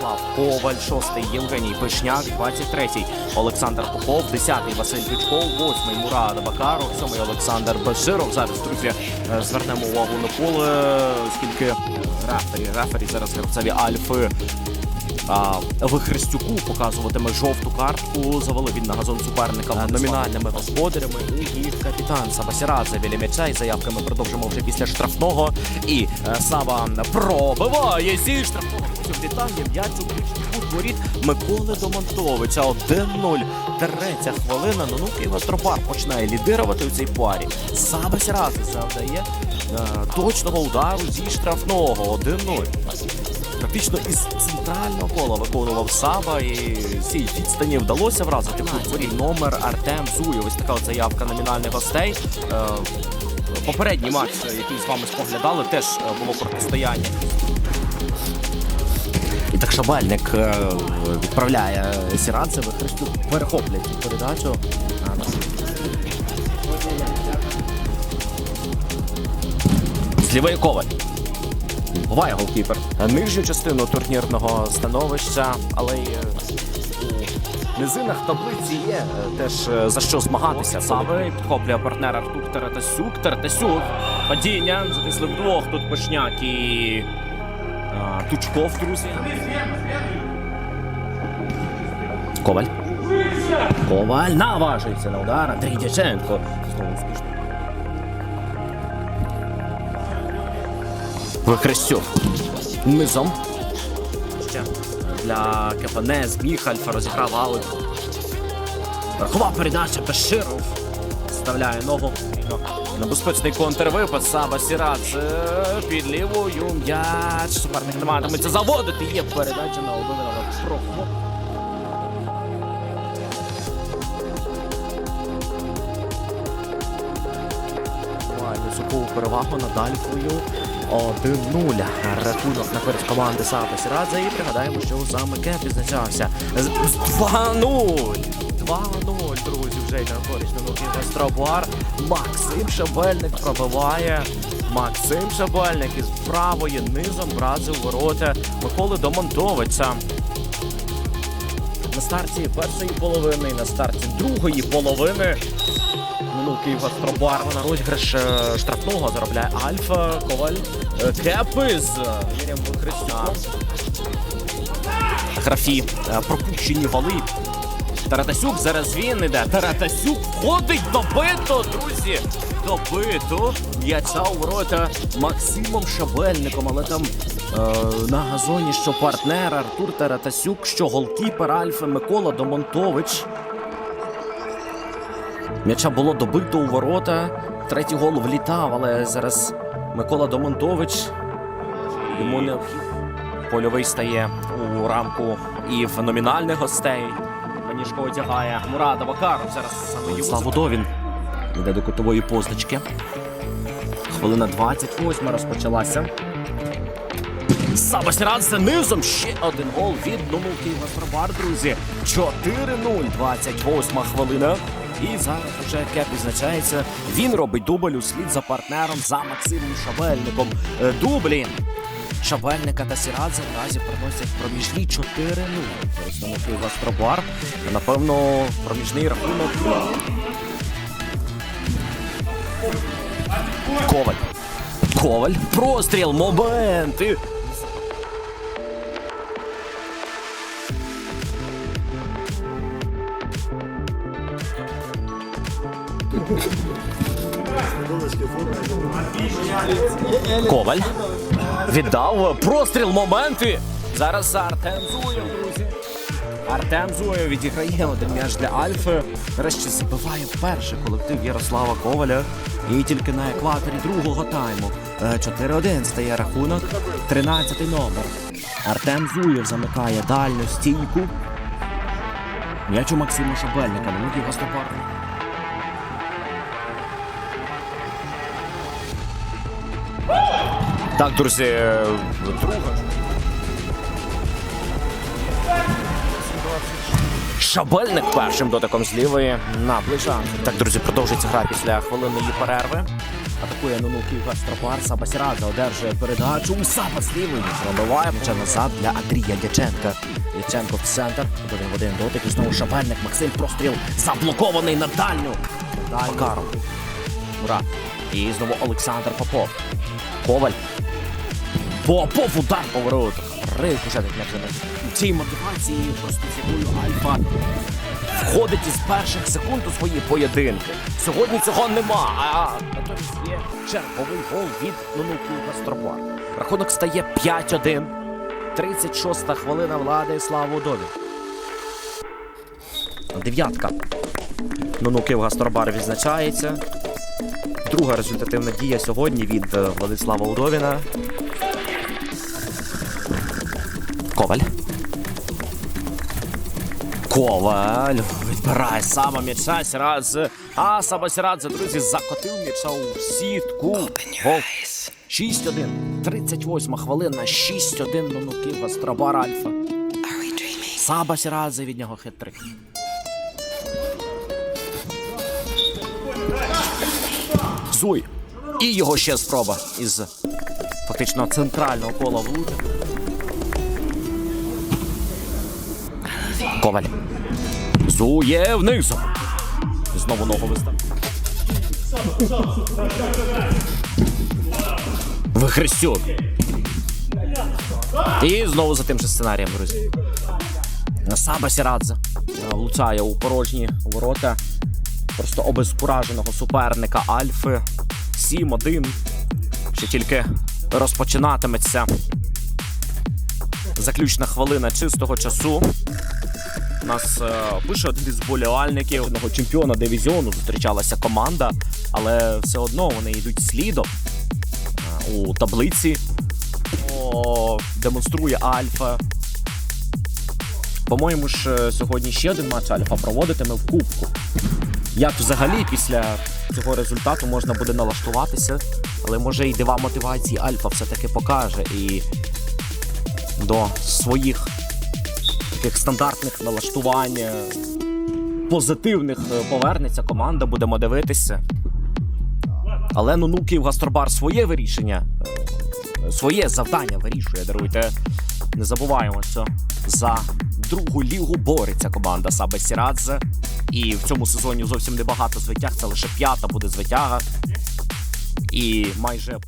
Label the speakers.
Speaker 1: time of our
Speaker 2: Слав Коваль, шостий Євгеній Пишняк, 23-й Олександр Попов, 10-й Василь Пічков, 8-й Мурад Бакаров, 7-й Олександр Баширов. Зараз, друзі, е, звернемо увагу на поле, оскільки рефері, рефері зараз гравцеві Альфи. А, Вихрестюку показуватиме жовту картку. Завели він на газон суперника номінальними господарями. І капітан Сабасірадзе біля м'яча. І заявки ми продовжимо вже після штрафного. І е, Саба пробиває зі штрафного. Вітання м'яч у воріт Миколи Домонтовича. 1-0. Третя хвилина. Ну, ну Києва починає лідирувати у цій парі. Саба Сірадзе завдає е, точного удару зі штрафного. 1-0. Практично із центрального кола виконував Саба і цієї відстані вдалося вразити футболі номер Артем Зуєв. Ось така заявка номінальних гостей. Е, Попередній матч, який з вами споглядали, теж е, було протистояння. І так Шабельник е, відправляє Сіранцевих, перехоплять передачу. А, на- З лівої коваль. Буває голкіпер. Нижню частину турнірного становища, але й е, низинах таблиці є е, теж е, за що змагатися. Сави підхоплює партнер Артур Таратасюк. Таратасюк. Падіння. Затисли вдвох тут Пишняк і е, Тучков, друзі. Коваль. Коваль наважується на удар. Андрій Дяченко. Знову успішно. Викрестюк. Низом. Ще для КПН зміг Альфа розіграв аут. Верхова передача Беширов. Вставляє ногу. Небезпечний контрвипад Саба Сірадзе під лівою м'яч. Суперник не матиметься заводити. Є передача на один на проху. Має високу перевагу над Альфою. 1-0. Рахунок на користь команди Саба Сірадзе. І пригадаємо, що саме Кеп відзначався. з- з 2-0. 2-0, друзі, вже йде на користь на Нуркін Гастробар. Максим Шабельник пробиває. Максим Шабельник із правої низом вразив ворота Миколи Домонтовича. На старті першої половини, на старті другої половини Минув Київ Гастробар на розіграш е, штрафного заробляє Альфа, Коваль, е, Кепи з Юрієм Христюком. Графі е, пропущені голи. Таратасюк зараз він іде. Таратасюк входить добито, друзі. Добито. М'яча у ворота Максимом Шабельником, але там е, на газоні що партнер Артур Таратасюк, що голкіпер Альфи Микола Домонтович. М'яча було добито у ворота. Третій гол влітав, але зараз Микола Домонтович. Йому необхідно. Польовий стає у рамку і в номінальних гостей. Маніжко одягає Мурада Бакаров. Зараз саме його. Славудовін йде до кутової позначки. Хвилина 28 розпочалася. Саба Сіранце низом ще один гол від Нуму Києва Стробар, друзі. 4-0, 28 хвилина. І зараз вже кеп відзначається. Він робить дубль у слід за партнером за Максимом Шабельником. Е, Дублі Шабельника та Сірадзе наразі приносять проміжні 4-0. Представники Гастробар. Напевно, проміжний рахунок. Коваль. Коваль. Простріл, момент. І Коваль. Віддав простріл моменти. Зараз Артем Зуєв, друзі. Артем Зуєв відіграє один м'яч для Альфи. Нарешті забиває перший колектив Ярослава Коваля. І тільки на екваторі другого тайму. Е, 4-1 стає рахунок. 13 номер. Артем Зуєв замикає дальню стійку. М'яч у Максима Шабельника. Великий гостопарник. Так, друзі, друга. Шабельник першим дотиком з лівої наближав. Так, друзі, продовжується гра після хвилинної перерви. Атакує Нунуків Гастропар. Саба Сірадзе одержує передачу. Саба з лівої пробиває. Вже назад для Андрія Дяченка. Дяченко в центр. Один в один дотик. І знову Шабельник. Максим простріл заблокований на дальню. Макаров. Ура. І знову Олександр Попов. Коваль. Попов удар по воротах. Рикошет як в цій мотивації просто з якою Альфа входить із перших секунд у свої поєдинки. Сьогодні цього нема, а натомість є черговий гол від Нунуку Гастропар. Рахунок стає 5-1. 36-та хвилина влади Слава Удові. Дев'ятка. Нунуків Гастробар відзначається. Друга результативна дія сьогодні від е, Владислава Удовіна. Коваль. Коваль відбирає саме м'яча Сірадзе. А саме Сірадзе, друзі, закотив м'яча у сітку. 6-1. 38 хвилина. 6-1 Нунуків Гастробар Альфа. Саба Сірадзе від нього хитрик. Зуй. І його ще спроба із фактично центрального кола влучити. Коваль. Зує внизу. Знову ногу вистав. Вихрестюк. І знову за тим же сценарієм, друзі. Саба Сірадзе е, влучає у порожні ворота просто обезкураженого суперника Альфи. 7-1. Ще тільки розпочинатиметься заключна хвилина чистого часу. Нас е, пише один із болівальників одного чемпіона дивізіону. Зустрічалася команда, але все одно вони йдуть слідом е, у таблиці. О, демонструє Альфа. По-моєму ж е, сьогодні ще один матч Альфа проводитиме в Кубку. Як взагалі після цього результату можна буде налаштуватися, але може і дива мотивації Альфа все-таки покаже і до своїх таких стандартних налаштувань позитивних е, повернеться команда, будемо дивитися. Але Нунуків Гастробар своє вирішення, е, своє завдання вирішує. Даруйте. Не забуваємо, що за другу лігу бореться команда Сабе Сірадзе. І в цьому сезоні зовсім небагато звитяг. Це лише п'ята буде звитяга. І майже.